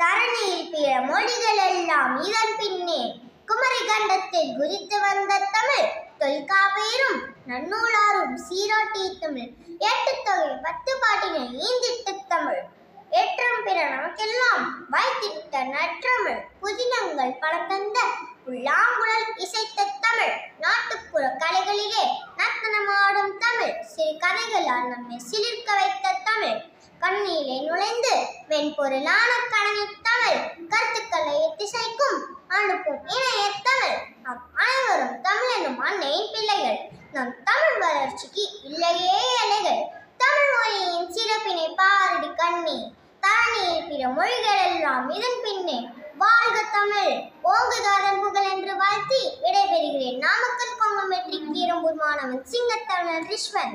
தரணியில் பிற மொழிகள் எல்லாம் இதன் பின்னே. குமரி கண்டத்தில் குதித்து வந்த தமிழ் தொல்காப்பியரும் நன்னூலாரும் சீராட்டிய தமிழ் எட்டு தொகை பத்து பாட்டினை ஈந்திட்டு தமிழ். ஏற்றம் பிற நமக்கெல்லாம் வாய்த்திட்ட நற்றமிழ் புதினங்கள் பல தந்த புல்லாங்குழல் இசைத்த தமிழ். நாட்டுப்புற கலைகளிலே நர்த்தனமாடும் தமிழ் சிறு கதைகளால் நம்மை சிலிர்க்க வைத்த தமிழ். கண்ணிலே நுழைந்து வெண்பொருளான கணனி தமிழ் கருத்துக்களை எத்திசைக்கும் அனுப்பும் இணைய தமிழ் நாம் அனைவரும் தமிழ் எனும் அன்னையின் பிள்ளைகள். நம் தமிழ் வளர்ச்சிக்கு இல்லையே எல்லைகள் தமிழ் மொழியின் சிறப்பினை பாரடி கண்ணி. தரணியில் பிற மொழிகள் எல்லாம் இதன் பின்னே. வாழ்க தமிழ். ஓங்குதாரன் புகழ் என்று வாழ்த்தி விடைபெறுகிறேன். நாமக்கல் கொங்கம் வெற்றி கீரம்பூர் மாணவன் சிங்கத்தமிழன் ரிஷ்வன்.